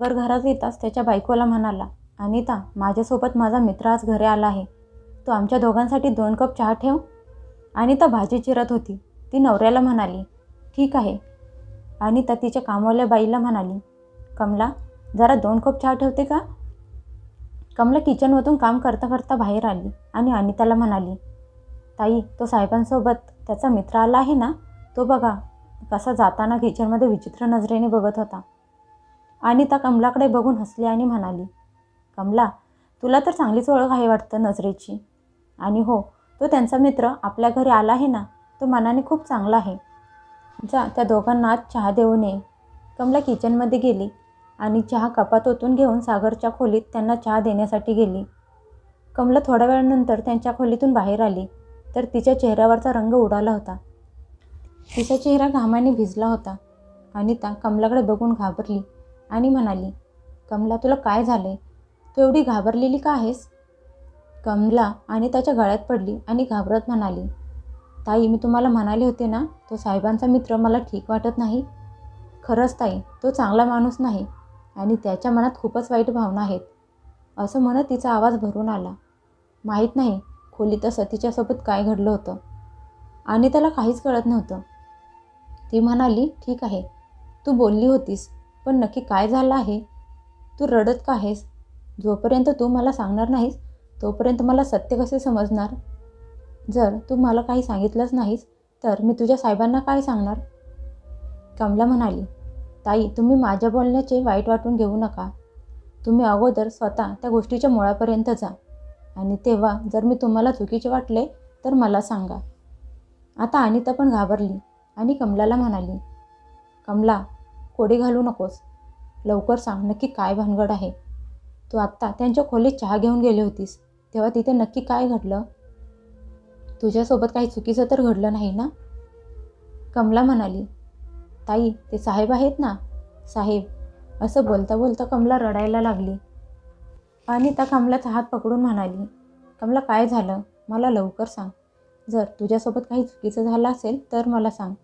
वर घरात येताच त्याच्या बायकोला म्हणाला अनिता माझ्यासोबत माझा मित्र आज घरी आला आहे. तू आमच्या दोघांसाठी दोन कप चहा ठेव. अनिता भाजी चिरत होती. ती नवऱ्याला म्हणाली ठीक आहे. अनिता तिच्या कामवाल्या बाईला म्हणाली कमला जरा दोन कप चहा ठेवते का? कमला किचनमधून काम करता करता बाहेर आली आणि अनिताला म्हणाली ताई तो साहेबांसोबत त्याचा मित्र आला आहे ना? तो बघा कसा जाताना किचनमध्ये विचित्र नजरेने बघत होता. अनिता कमलाकडे बघून हसली आणि म्हणाली कमला तुला तर चांगलीच ओळख आहे वाटतं नजरेची. आणि हो तो त्यांचा मित्र आपल्या घरी आला आहे ना तो मनाने खूप चांगला आहे. जा त्या दोघांना आज चहा देऊ नये कमला किचनमध्ये गेली आणि चहा कपात ओतून घेऊन सागरच्या खोलीत त्यांना चहा देण्यासाठी गेली. कमला थोड्या वेळानंतर त्यांच्या खोलीतून बाहेर आली तर तिच्या चेहऱ्यावरचा रंग उडाला होता. तिचा चेहरा घामाने भिजला होता अनिता कमलाकडे बघून घाबरली. आणि म्हणाली कमला तुला काय झाले तू एवढी घाबरलेली का आहेस? कमला आणि त्याच्या गळ्यात पडली आणि घाबरत म्हणाली ताई मी तुम्हाला म्हणाले होते ना तो साहेबांचा मित्र मला ठीक वाटत नाही. खरंच ताई तो चांगला माणूस नाही आणि त्याच्या मनात खूपच वाईट भावना आहेत असं म्हणत तिचा आवाज भरून आला. माहीत नाही खोलीत असं तिच्यासोबत काय घडलं होतं आणि त्याला काहीच कळत नव्हतं. ती म्हणाली ठीक आहे तू बोलली होतीस पण नक्की काय झालं आहे? तू रडत का आहेस? जोपर्यंत तू मला सांगणार नाहीस तोपर्यंत मला सत्य कसे समजणार? जर तू मला काही सांगितलंच नाहीस तर मी तुझ्या साहेबांना काय सांगणार? कमला म्हणाली ताई तुम्ही माझ्या बोलण्याचे वाईट वाटून घेऊ नका. तुम्ही अगोदर स्वतः त्या गोष्टीच्या मुळापर्यंत जा. आणि तेव्हा जर मी तुम्हाला चुकीचे वाटले तर मला सांगा. आता अनिता पण घाबरली आणि कमलाला म्हणाली कमला कोडी घालू नकोस. लवकर सांग नक्की काय भानगड आहे. तू आत्ता त्यांच्या खोलीत चहा घेऊन गेली होतीस. तेव्हा तिथे नक्की काय घडलं? तुझ्यासोबत काही चुकीचं तर घडलं नाही ना? कमला म्हणाली ताई ते साहेब आहेत ना? साहेब. असं बोलता बोलता कमला रडायला लागली. आणि त्या कमलाचा हात पकडून म्हणाली कमला काय झालं? मला लवकर सांग. जर तुझ्यासोबत काही चुकीचं झालं असेल तर मला सांग.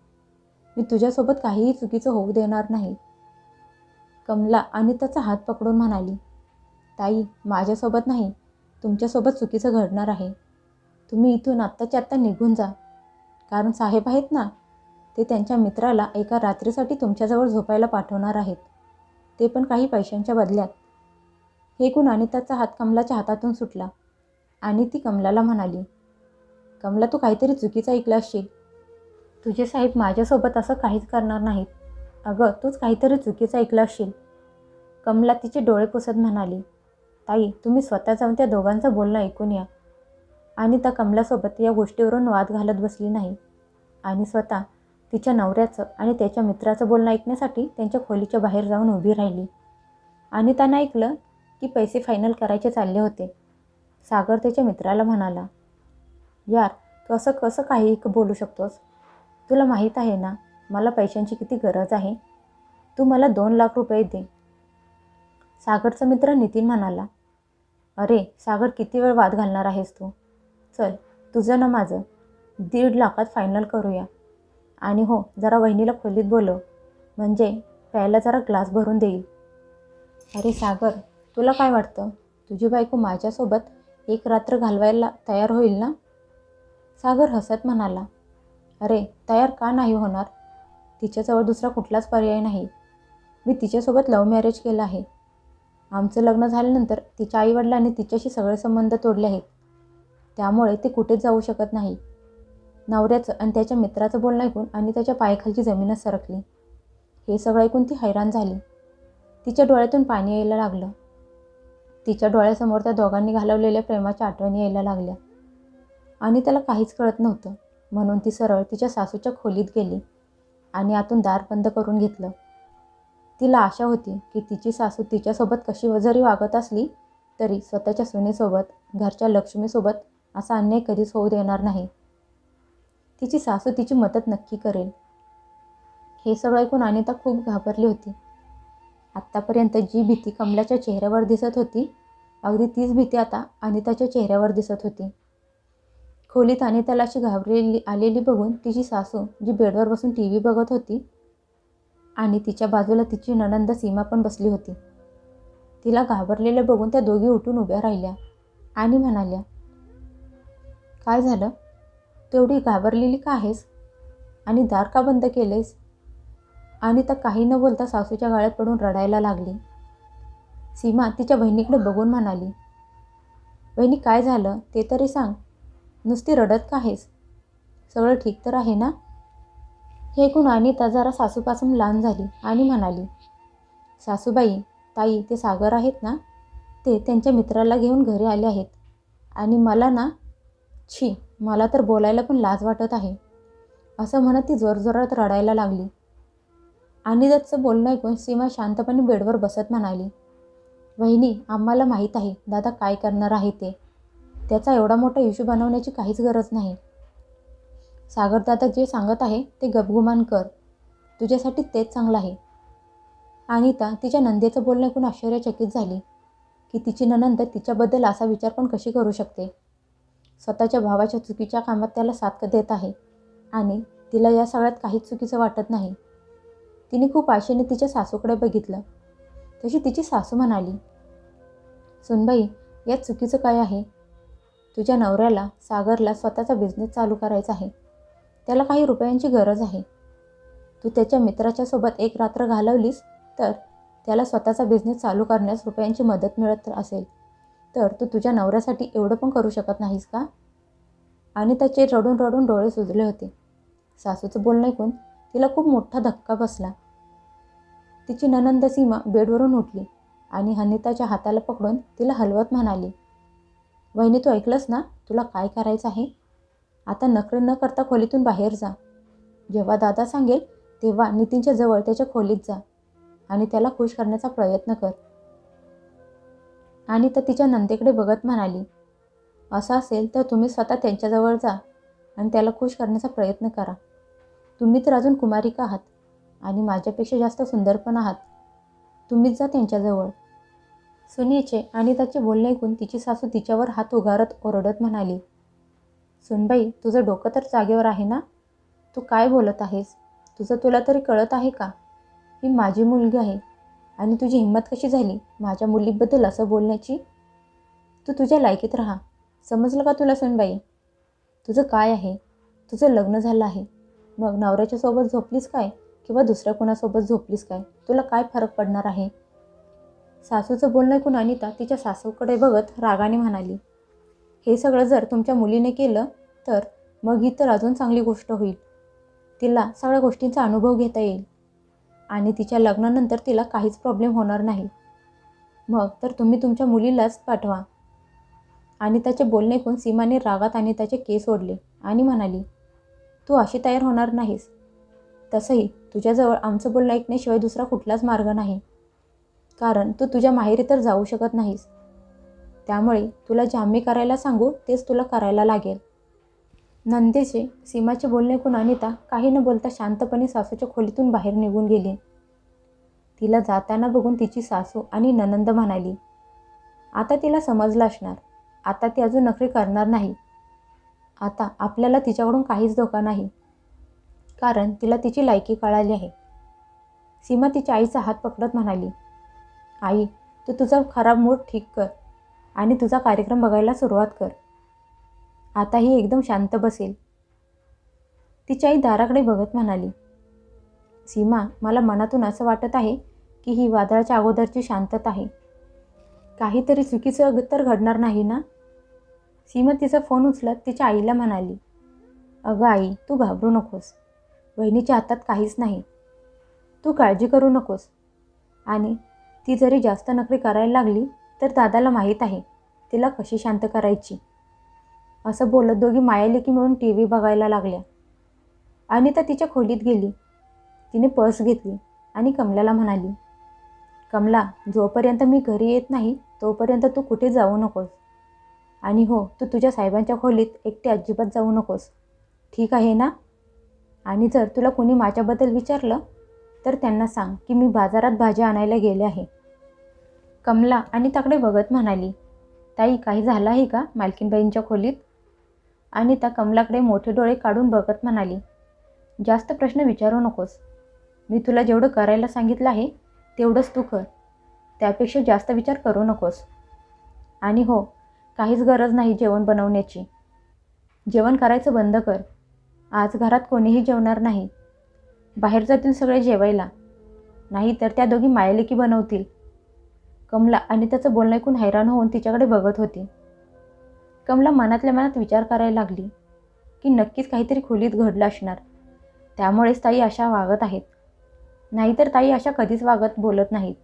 मी तुझ्यासोबत काहीही चुकीचं होऊ देणार नाही. कमला अनिताचा हात पकडून म्हणाली ताई माझ्यासोबत नाही. तुमच्यासोबत चुकीचं घडणार आहे. तुम्ही इथून आत्ताच्या आत्ता निघून जा. कारण साहेब आहेत ना ते त्यांच्या मित्राला एका रात्रीसाठी तुमच्याजवळ झोपायला पाठवणार आहेत. ते पण काही पैशांच्या बदल्यात. हे गुण अनिताचा हात कमलाच्या हातातून सुटला आणि ती कमलाला म्हणाली कमला तू काहीतरी चुकीचं ऐकलं असशील. तुझे साहेब माझ्यासोबत असं काहीच करणार नाहीत. अगं तूच काहीतरी चुकीचं ऐकलं असशील. कमला तिचे डोळे पुसत म्हणाली ताई तुम्ही स्वतः जाऊन त्या दोघांचं बोलणं ऐकून या. आणि त्या कमलासोबत या गोष्टीवरून वाद घालत बसली नाही. आणि स्वतः तिच्या नवऱ्याचं आणि त्याच्या मित्राचं बोलणं ऐकण्यासाठी त्यांच्या खोलीच्या बाहेर जाऊन उभी राहिली. आणि त्यानं ऐकलं की पैसे फायनल करायचे चालले होते. सागर त्याच्या मित्राला म्हणाला यार तू असं कसं काही बोलू शकतोस? तुला माहीत आहे ना मला पैशांची किती गरज आहे? तू मला दोन लाख रुपये दे. सागरचा मित्र नितीन म्हणाला अरे सागर किती वेळ वाद घालणार आहेस तू? चल तुझं ना माझं. दीड लाखात फायनल करूया. आणि हो जरा वहिनीला खोलीत बोलव. म्हणजे प्यायला जरा ग्लास भरून देईल. अरे सागर तुला काय वाटतं? तुझी बायको माझ्यासोबत एक रात्र घालवायला तयार होईल ना? सागर हसत म्हणाला अरे तयार का नाही होणार? तिच्याजवळ दुसरा कुठलाच पर्याय नाही. मी तिच्यासोबत लव्ह मॅरेज केलं आहे. आमचं लग्न झाल्यानंतर तिच्या आईवडिलांनी तिच्याशी सगळे संबंध तोडले आहेत. त्यामुळे ती कुठेच जाऊ शकत नाही. नवऱ्याचं आणि त्याच्या मित्राचं बोलणं ऐकून आणि त्याच्या पायाखालची जमीनच सरकली. हे सगळं ऐकून ती हैराण झाली. तिच्या डोळ्यातून पाणी यायला लागलं. तिच्या डोळ्यासमोर त्या दोघांनी घालवलेल्या प्रेमाच्या आठवणी यायला लागल्या. आणि त्याला काहीच कळत नव्हतं. म्हणून ती सरळ तिच्या सासूच्या खोलीत गेली आणि आतून दार बंद करून घेतलं. तिला आशा होती की तिची सासू तिच्यासोबत कशी जरी वागत असली तरी स्वतःच्या सुनेसोबत घरच्या लक्ष्मीसोबत असा अन्याय कधीच होऊ देणार नाही. तिची सासू तिची मदत नक्की करेल. हे सगळं ऐकून अनिता खूप घाबरली होती. आत्तापर्यंत जी भीती कमलाच्या चेहऱ्यावर दिसत होती अगदी तीच भीती आता अनिताच्या चेहऱ्यावर दिसत होती. खोलीत अनिताला अशी घाबरलेली आलेली बघून तिची सासू जी बेडवर बसून टी व्ही बघत होती आणि तिच्या बाजूला तिची नणंद सीमा पण बसली होती. तिला घाबरलेलं बघून त्या दोघी उठून उभ्या राहिल्या आणि म्हणाल्या काय झालं? तू एवढी घाबरलेली का आहेस? आणि दार का बंद केलेस आणि तर काही न बोलता सासूच्या गाळ्यात पडून रडायला लागली. सीमा तिच्या बहिणीकडे बघून म्हणाली बहिणी काय झालं? ते तरी सांग. नुसती रडत का आहेस सगळं ठीक तर आहे ना? हे ऐकून अनिता जरा सासूपासून लहान झाली आणि म्हणाली सासूबाई ताई ते सागर आहेत ना? ते त्यांच्या मित्राला घेऊन घरी आले आहेत. आणि मला ना छी मला तर बोलायला पण लाज वाटत आहे. असं म्हणत ती जोरजोरात रडायला लागली. आणि त्याचं बोलणं ऐकून सीमा शांतपणे बेडवर बसत म्हणाली वहिनी आम्हाला माहीत आहे दादा काय करणार आहे ते. त्याचा एवढा मोठा इश्यू बनवण्याची काहीच गरज नाही. सागरदादा जे सांगत आहे ते गपगुमान कर. तुझ्यासाठी तेच चांगलं आहे. अनिता तिच्या नंदेचं बोलणं ऐकून आश्चर्यचकित झाली. की तिची ननंद तिच्याबद्दल असा विचार पण कशी करू शकते? स्वतःच्या भावाच्या चुकीच्या कामात त्याला साथ देत आहे आणि तिला या सगळ्यात काहीच चुकीचं वाटत नाही. तिने खूप आशेने तिच्या सासूकडे बघितलं. तशी तिची सासू म्हणाली सुनबाई यात चुकीचं काय आहे? तुझ्या नवऱ्याला सागरला स्वतःचा बिझनेस चालू करायचा आहे. त्याला काही रुपयांची गरज आहे. तू त्याच्या मित्राच्या सोबत एक रात्र घालवलीस तर त्याला स्वतःचा बिझनेस चालू करण्यास रुपयांची मदत मिळत असेल. तर तू तुझ्या नवऱ्यासाठी एवढं पण करू शकत नाहीस का? आणि त्याचे रडून रडून डोळे सुजले होते. सासूचं बोलणं ऐकून तिला खूप मोठा धक्का बसला. तिची ननंद सीमा बेडवरून उठली आणि हनिताच्या हाताला पकडून तिला हलवत म्हणाली वहिनी तू ऐकलंस ना तुला काय करायचं आहे? आता नखरे न करता खोलीतून बाहेर जा. जेव्हा दादा सांगेल तेव्हा नितीनच्या जवळ त्याच्या खोलीत जा आणि त्याला खुश करण्याचा प्रयत्न कर. आणि तर तिच्या नंदेकडे बघत म्हणाली असं असेल तर तुम्ही स्वतः त्यांच्याजवळ जा आणि त्याला खुश करण्याचा प्रयत्न करा. तुम्ही तर अजून कुमारिका आहात आणि माझ्यापेक्षा जास्त सुंदर पण आहात. तुम्हीच जा त्यांच्याजवळ सुनीचे आणि त्याचे बोलणे ऐकून तिची सासू तिच्यावर हात उगारत ओरडत म्हणाली सुनबाई तुझं डोकं तर जागेवर आहे ना? तू काय बोलत आहेस? तुझं तुला तरी कळत आहे का? ही माझी मुलगी आहे आणि तुझी हिंमत कशी झाली माझ्या मुलीबद्दल असं बोलण्याची? तू तुझ्या लायकीत राहा. समजलं का तुला सुनबाई? तुझं काय आहे? तुझं लग्न झालं आहे. मग नवऱ्याच्या सोबत झोपलीस काय? किंवा दुसऱ्या कोणासोबत झोपलीस काय? तुला काय फरक पडणार आहे? सासूचं बोलणं ऐकून अनिता तिच्या सासूकडे बघत रागाने म्हणाली हे सगळं जर तुमच्या मुलीने केलं तर मग ही तर अजून चांगली गोष्ट होईल. तिला सगळ्या गोष्टींचा अनुभव घेता येईल आणि तिच्या लग्नानंतर तिला काहीच प्रॉब्लेम होणार नाही. मग तर तुम्ही तुमच्या मुलीलाच पाठवा. आणि त्याचे बोलणे ऐकून सीमाने रागात आणि त्याचे केस ओढले आणि म्हणाली तू अशी तयार होणार नाहीस. तसंही तुझ्याजवळ आमचं बोलणं ऐकण्याशिवाय दुसरा कुठलाच मार्ग नाही. कारण तू तुझ्या माहेरी तर जाऊ शकत नाहीस. त्यामुळे तुला जे आम्ही करायला सांगू तेच तुला करायला लागेल. नंदेचे सीमाचे बोलणे ऐकून अनिता काही न बोलता शांतपणे सासूच्या खोलीतून बाहेर निघून गेली. तिला जाताना बघून तिची सासू आणि ननंद म्हणाली आता तिला समजलं असणार. आता ती अजून नखरी करणार नाही. आता आपल्याला तिच्याकडून काहीच धोका नाही. कारण तिला तिची लायकी कळाली आहे. सीमा तिच्या आईचा हात पकडत म्हणाली आई तू तुझा खराब मूड ठीक कर आणि तुझा कार्यक्रम बघायला सुरुवात कर. आता ही एकदम शांत बसेल. तिची आई दाराकडे बघत म्हणाली सीमा मला मनातून असं वाटत आहे की ही वादळाच्या अगोदरची शांतता आहे. काहीतरी चुकीचं तर घडणार नाही ना? सीमा तिचा फोन उचलत तिच्या आईला म्हणाली अगं आई तू घाबरू नकोस. बहिणीच्या हातात काहीच नाही. तू काळजी करू नकोस. आणि ती जरी जास्त नकरी करायला लागली तर दादाला माहीत आहे तिला कशी शांत करायची. असं बोलत दोघी मायालेकी मिळून टी व्ही बघायला लागल्या. अनिता तिच्या खोलीत गेली. तिने पर्स घेतली आणि कमलाला म्हणाली कमला जोपर्यंत मी घरी येत नाही तोपर्यंत तू कुठे जाऊ नकोस. आणि हो तू तुझ्या साहेबांच्या खोलीत एकटे अजिबात जाऊ नकोस. ठीक आहे ना? आणि जर तुला कोणी माझ्याबद्दल विचारलं तर त्यांना सांग की मी बाजारात भाज्या आणायला गेले आहे. कमला आणि ताकडे बघत म्हणाली ताई काही झालं आहे का मालकीनबाईंच्या खोलीत? आणि त्या कमलाकडे मोठे डोळे काढून बघत म्हणाली जास्त प्रश्न विचारू नकोस. मी तुला जेवढं करायला सांगितलं आहे तेवढंच तू कर. त्यापेक्षा जास्त विचार करू नकोस. आणि हो काहीच गरज नाही जेवण बनवण्याची. जेवण करायचं बंद कर. आज घरात कोणीही जेवणार नाही. बाहेर जातील सगळे जेवायला. नाही तर त्या दोघी मायलेकी बनवतील. कमला आणि त्याचं बोलणं ऐकून हैराण होऊन तिच्याकडे बघत होती. कमला मनातल्या मनात विचार करायला लागली की नक्कीच काहीतरी खोलीत घडलं असणार. त्यामुळेच ताई अशा वागत आहेत. नाहीतर ताई अशा कधीच वागत बोलत नाहीत.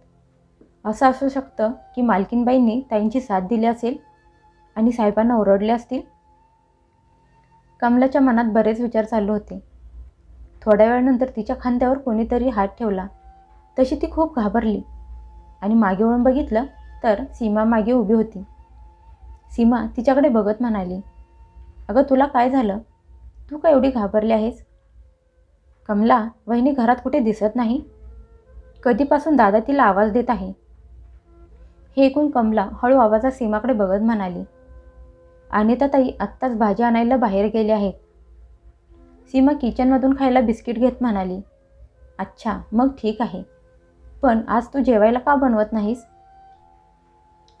असं असू शकतं की मालकीनबाईंनी ताईंची साथ दिली असेल आणि साहेबांना ओरडले असतील? कमलाच्या मनात बरेच विचार चालू होते. थोड्या वेळानंतर तिच्या खांद्यावर कोणीतरी हात ठेवला. तशी ती खूप घाबरली. आणि मागे वळून बघितलं तर सीमा मागे उभी होती. सीमा तिच्याकडे बघत म्हणाली अगं तुला काय झालं? तू का एवढी घाबरली आहेस? कमला वहिनी घरात कुठे दिसत नाही? कधीपासून दादा तिला आवाज देत आहे? हे ऐकून कमला हळू आवाजात सीमाकडे बघत म्हणाली अनिता ताई आत्ताच भाजी आणायला बाहेर गेले आहेत. सीमा किचनमधून खायला बिस्किट घेत म्हणाली अच्छा मग ठीक आहे. पण आज तू जेवायला का बनवत नाहीस?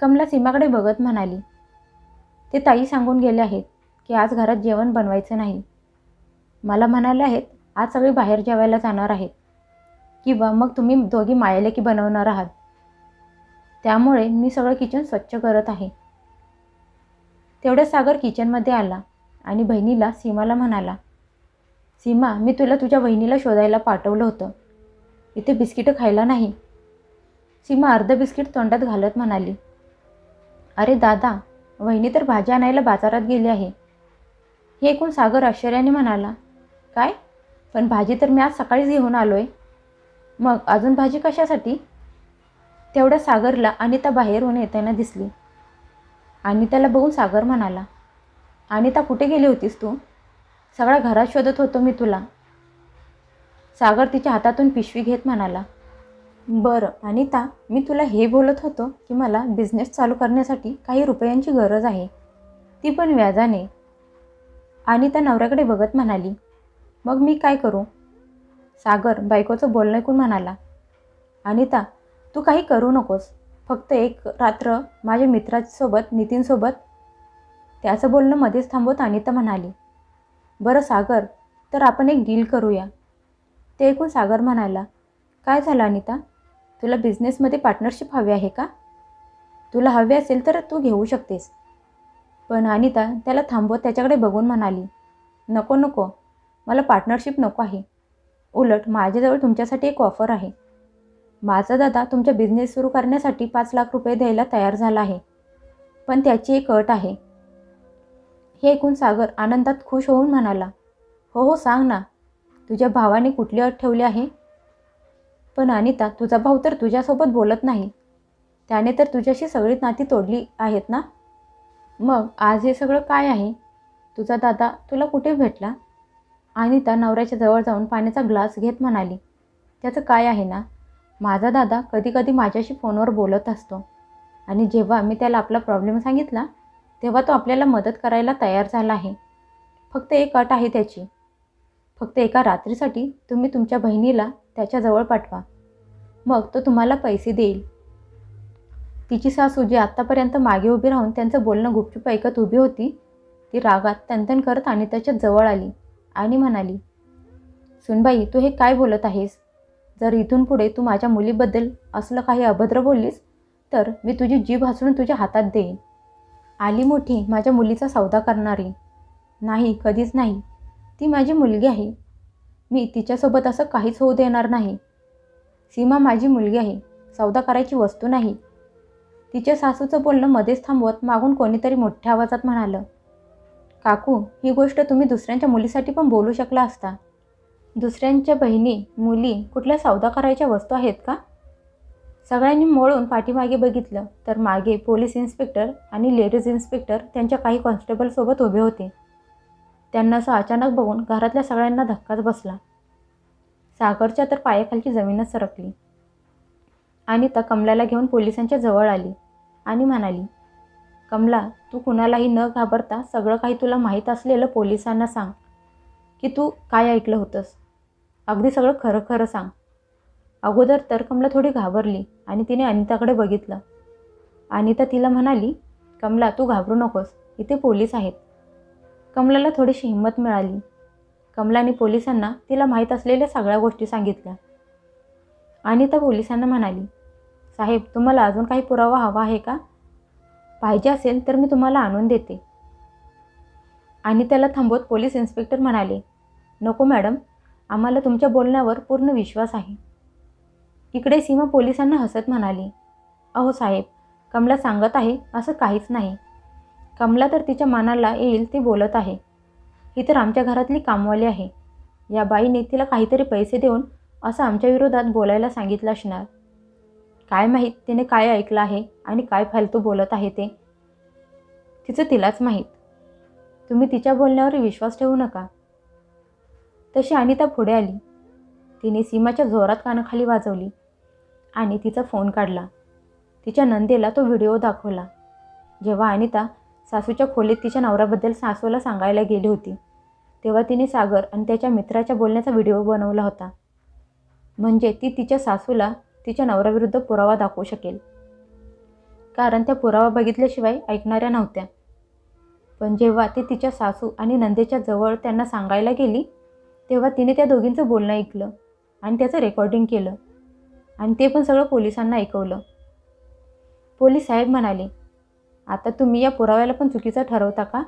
कमला सीमाकडे बघत म्हणाली ते ताई सांगून गेले आहेत की आज घरात जेवण बनवायचं नाही. मला म्हणाले आहेत आज सगळे बाहेर जेवायला जाणार आहेत. किंवा मग तुम्ही दोघी मायाले की बनवणार आहात. त्यामुळे मी सगळं किचन स्वच्छ करत आहे. तेवढ्या सागर किचनमध्ये आला आणि बहिणीला सीमाला म्हणाला सीमा मी तुला तुझ्या वहिनीला शोधायला पाठवलं होतं. इथे बिस्किटं खायला नाही. सीमा अर्धं बिस्किट तोंडात घालत म्हणाली. अरे दादा वहिनी तर भाज्या आणायला बाजारात गेली आहे. हे ऐकून सागर आश्चर्याने म्हणाला काय? पण भाजी तर मी आज सकाळीच घेऊन आलो आहे मग अजून भाजी कशासाठी? तेवढ्या सागरला अनिता बाहेरून येताना दिसली. अनिताला बघून सागर म्हणाला अनिता कुठे गेली होतीस तू? सगळ्या घरात शोधत होतो मी तुला. सागर तिच्या हातातून पिशवी घेत म्हणाला बरं अनिता मी तुला हे बोलत होतो की मला बिझनेस चालू करण्यासाठी काही रुपयांची गरज आहे. ती पण व्याजाने. अनिता नवऱ्याकडे बघत म्हणाली मग मी काय करू? सागर बायकोचं बोलणं ऐकून म्हणाला अनिता तू काही करू नकोस. फक्त एक रात्र माझ्या मित्रासोबत नितीनसोबत. त्याचं बोलणं मध्येच थांबवत अनिता म्हणाली बरं सागर तर आपण एक डील करूया. ते ऐकून सागर म्हणाला काय झालं अनिता? तुला बिझनेसमध्ये पार्टनरशिप हवी आहे का? तुला हवे असेल तर तू घेऊ शकतेस. पण अनिता त्याला थांबवत त्याच्याकडे बघून म्हणाली नको नको. मला पार्टनरशिप नको आहे. उलट माझ्याजवळ तुमच्यासाठी एक ऑफर आहे. माझा दादा तुमचा बिझनेस सुरू करण्यासाठी पाच लाख रुपये द्यायला तयार झाला आहे. पण त्याची एक अट आहे. हे ऐकून सागर आनंदात खुश होऊन म्हणाला हो हो सांग ना तुझ्या भावाने कुठली अट ठेवली आहे? पण अनिता तुझा भाऊ तर तुझ्यासोबत बोलत नाही. त्याने तर तुझ्याशी सगळीच नाती तोडली आहेत ना? मग आज हे सगळं काय आहे? तुझा दादा तुला कुठे भेटला? अनिता नवऱ्याच्या जवळ जाऊन पाण्याचा ग्लास घेत म्हणाली त्याचं काय आहे ना? माझा दादा कधीकधी माझ्याशी फोनवर बोलत असतो आणि जेव्हा मी त्याला आपला प्रॉब्लेम सांगितला तेव्हा तो आपल्याला मदत करायला तयार झाला आहे. फक्त एक अट आहे त्याची. फक्त एका रात्रीसाठी तुम्ही तुमच्या बहिणीला त्याच्याजवळ पाठवा. मग तो तुम्हाला पैसे देईल. तिची सासू जी आत्तापर्यंत मागे उभी राहून त्यांचं बोलणं गुपचूप ऐकत उभी होती. ती रागात तनतन करत आणि त्याच्याजवळ आली आणि म्हणाली सुनबाई तू हे काय बोलत आहेस? जर इथून पुढे तू माझ्या मुलीबद्दल असलं काही अभद्र बोललीस तर मी तुझी जीभ हसून तुझ्या हातात देईन. आली मोठी माझ्या मुलीचा सौदा करणारी. नाही कधीच नाही. ती माझी मुलगी आहे. मी तिच्यासोबत असं काहीच होऊ देणार नाही. सीमा माझी मुलगी आहे. सौदा करायची वस्तू नाही. तिच्या सासूचं बोलणं मध्येच थांबवत मागून कोणीतरी मोठ्या आवाजात म्हणालं काकू ही गोष्ट तुम्ही दुसऱ्यांच्या मुलीसाठी पण बोलू शकला असता. दुसऱ्यांच्या बहिणी मुली कुठल्या सौदा करायच्या वस्तू आहेत का? सगळ्यांनी मळून पाठीमागे बघितलं तर मागे पोलीस इन्स्पेक्टर आणि लेडीज इन्स्पेक्टर त्यांच्या काही कॉन्स्टेबलसोबत उभे होते. त्यांना असं अचानक बघून घरातल्या सगळ्यांना धक्काच बसला. सागरच्या तर पायाखालची जमीनच सरकली. आणि त्या कमलाला घेऊन पोलिसांच्या जवळ आली आणि म्हणाली कमला तू कुणालाही न घाबरता सगळं काही तुला माहीत असलेलं पोलिसांना सांग की तू काय ऐकलं होतंस? अगदी सगळं खरं खरं सांग. अगोदर तर कमला थोडी घाबरली आणि तिने अनिताकडे बघितलं. अनिता तिला म्हणाली कमला तू घाबरू नकोस इथे पोलीस आहेत. कमलाला थोडीशी हिंमत मिळाली. कमलाने पोलिसांना तिला माहीत असलेल्या सगळ्या गोष्टी सांगितल्या. अनिता पोलिसांना म्हणाली साहेब तुम्हाला अजून काही पुरावा हवा आहे का? पाहिजे असेल तर मी तुम्हाला आणून देते. आणि त्याला थांबवत पोलीस इन्स्पेक्टर म्हणाले नको मॅडम आम्हाला तुमच्या बोलण्यावर पूर्ण विश्वास आहे. इकडे सीमा पोलिसांना हसत म्हणाली अहो साहेब कमला सांगत आहे असं काहीच नाही. कमला तर तिच्या मनाला येईल ती बोलत आहे. ही तर आमच्या घरातली कामवाली आहे. या बाईने तिला काहीतरी पैसे देऊन असं आमच्या विरोधात बोलायला सांगितलं असणार. काय माहीत तिने काय ऐकलं आहे आणि काय फालतू बोलत आहे ते. तिचं तिलाच माहीत. तुम्ही तिच्या बोलण्यावर विश्वास ठेवू नका. तशी अनिता पुढे आली. तिने सीमाच्या जोरात कानाखाली वाजवली. आणि तिचा फोन काढला. तिच्या नंदेला तो व्हिडिओ दाखवला. जेव्हा अनिता सासूच्या खोलीत तिच्या नवऱ्याबद्दल सासूला सांगायला गेली होती तेव्हा तिने सागर आणि त्याच्या मित्राच्या बोलण्याचा व्हिडिओ बनवला होता. म्हणजे ती तिच्या सासूला तिच्या नवऱ्याविरुद्ध पुरावा दाखवू शकेल. कारण त्या पुरावा बघितल्याशिवाय ऐकणाऱ्या नव्हत्या. पण जेव्हा ती तिच्या सासू आणि नंदेच्या जवळ त्यांना सांगायला गेली तेव्हा तिने त्या दोघींचं बोलणं ऐकलं आणि त्याचं रेकॉर्डिंग केलं. आणि ते पण सगळं पोलिसांना ऐकवलं. पोलीस साहेब म्हणाले आता तुम्ही या पुराव्याला पण चुकीचं ठरवता का?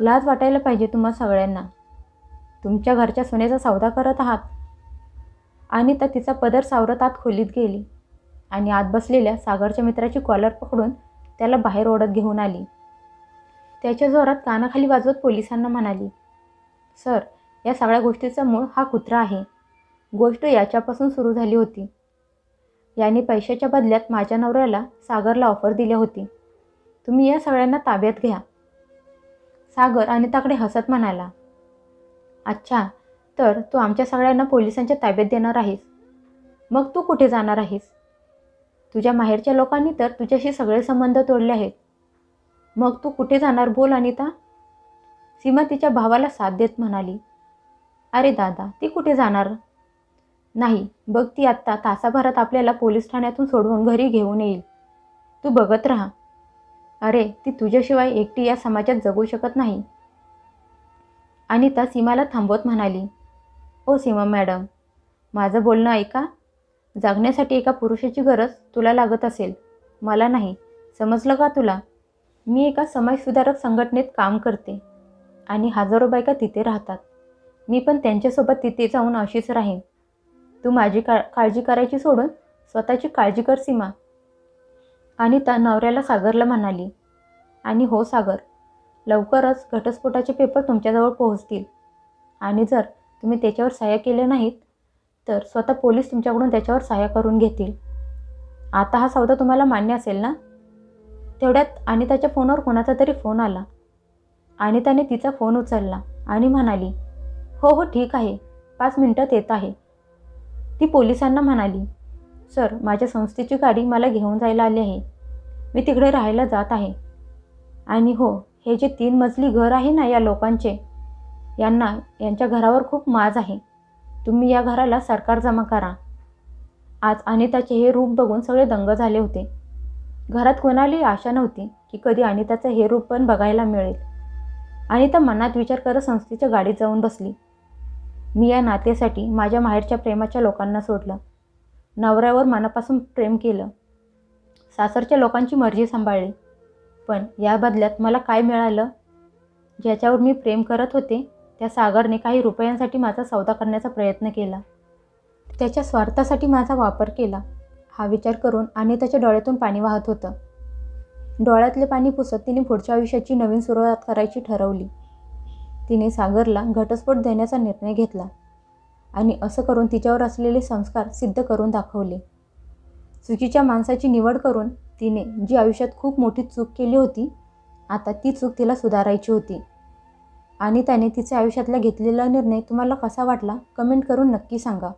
लाज वाटायला पाहिजे तुम्हा सगळ्यांना. तुमच्या घरच्या सोन्याचा सौदा करत आहात. आणि तर तिचा पदर सावरत आत खोलीत गेली आणि आत बसलेल्या सागरच्या मित्राची कॉलर पकडून त्याला बाहेर ओढत घेऊन आली. त्याच्या जोरात कानाखाली वाजवत पोलिसांना म्हणाली सर या सगळ्या गोष्टीचा मूळ हा कुत्रा आहे. गोष्ट याच्यापासून सुरू झाली होती. याने पैशाच्या बदल्यात माझ्या नवऱ्याला सागरला ऑफर दिली होती. तुम्ही या सगळ्यांना ताब्यात घ्या. सागर अनिताकडे हसत म्हणाला अच्छा तर तू आमच्या सगळ्यांना पोलिसांच्या ताब्यात देणार आहेस. मग तू कुठे जाणार आहेस? तुझ्या माहेरच्या लोकांनी तर तुझ्याशी सगळे संबंध तोडले आहेत. मग तू कुठे जाणार बोल अनिता? सीमा तिच्या भावाला साथ देत म्हणाली अरे दादा ती कुठे जाणार? नाही बघ ती आत्ता तासाभरात आपल्याला पोलीस ठाण्यातून सोडवून घरी घेऊन येईल. तू बघत राहा. अरे ती तुझ्याशिवाय एकटी या समाजात जगू शकत नाही. अनिता सीमाला थांबवत म्हणाली ओ सीमा मॅडम माझं बोलणं ऐका. जागण्यासाठी एका पुरुषाची गरज तुला लागत असेल. मला नाही. समजलं का तुला? मी एका समाजसुधारक संघटनेत काम करते आणि हजारो बायका तिथे राहतात. मी पण त्यांच्यासोबत तिथे जाऊन अशीच राहीन. तू माझी का काळजी करायची सोडून स्वतःची काळजी कर सीमा. अनिता नवऱ्याला सागरला म्हणाली आणि हो सागर लवकरच घटस्फोटाचे पेपर तुमच्याजवळ पोहोचतील. आणि जर तुम्ही त्याच्यावर सह्या केल्या नाहीत तर स्वतः पोलीस तुमच्याकडून त्याच्यावर सह्या करून घेतील. आता हा सौदा तुम्हाला मान्य असेल ना? तेवढ्यात अनिताच्या फोनवर कोणाचा तरी फोन आला. अनिताने तिचा फोन उचलला आणि म्हणाली हो हो ठीक आहे. पाच मिनटात येत आहे. ती पोलिसांना म्हणाली सर माझ्या संस्थेची गाडी मला घेऊन जायला आली आहे. मी तिकडे राहायला जात आहे. आणि हो हे जे तीन मजली घर आहे ना या लोकांचे यांना यांच्या घरावर खूप माज आहे. तुम्ही या घराला सरकार जमा करा. आज अनिताचे हे रूप बघून सगळे दंग झाले होते. घरात कोणालाही आशा नव्हती की कधी अनिताचं हे रूप पण बघायला मिळेल. अनिता मनात विचार करत संस्थेच्या गाडीत जाऊन बसली. मी या नात्यासाठी माझ्या माहेरच्या प्रेमाच्या लोकांना सोडलं. नवऱ्यावर मनापासून प्रेम केलं. सासरच्या लोकांची मर्जी सांभाळली. पण या बदल्यात मला काय मिळालं? ज्याच्यावर मी प्रेम करत होते त्या सागरने काही रुपयांसाठी माझा सौदा करण्याचा प्रयत्न केला. त्याच्या स्वार्थासाठी माझा वापर केला. हा विचार करून आणि त्याच्या डोळ्यातून पाणी वाहत होतं. डोळ्यातले पाणी पुसत तिने पुढच्या आयुष्याची नवीन सुरुवात करायची ठरवली. तिने सागरला घटस्फोट देण्याचा निर्णय घेतला आणि असं करून तिच्यावर असलेले संस्कार सिद्ध करून दाखवले. चुकीच्या माणसाची निवड करून तिने जी आयुष्यात खूप मोठी चूक केली होती आता ती चूक तिला सुधारायची होती. आणि त्याने तिच्या आयुष्यातला घेतलेला निर्णय तुम्हाला कसा वाटला कमेंट करून नक्की सांगा.